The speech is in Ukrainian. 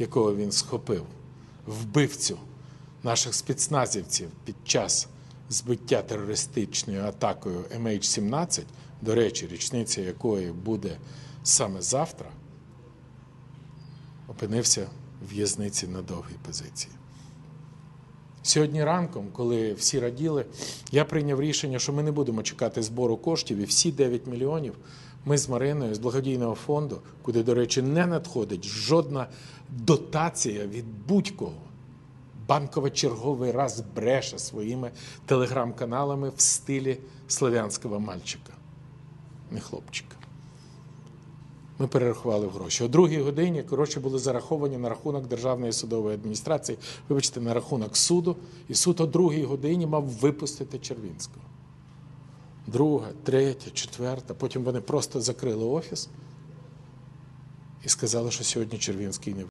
якого він схопив, вбивцю наших спецназівців під час збиття терористичною атакою MH17, до речі, річниця якої буде саме завтра, опинився в в'язниці на довгій позиції. Сьогодні ранком, коли всі раділи, я прийняв рішення, що ми не будемо чекати збору коштів, і всі 9 мільйонів ми з Мариною з благодійного фонду, куди, до речі, не надходить жодна дотація від будь-кого. Банкова черговий раз бреше своїми телеграм-каналами в стилі славянського мальчика, не хлопчика. Ми перерахували гроші. О другій годині гроші були зараховані на рахунок Державної судової адміністрації, вибачте, на рахунок суду, і суд о другій годині мав випустити Червінського. Друга, третя, четверта. Потім вони просто закрили офіс і сказали, що сьогодні Червінський не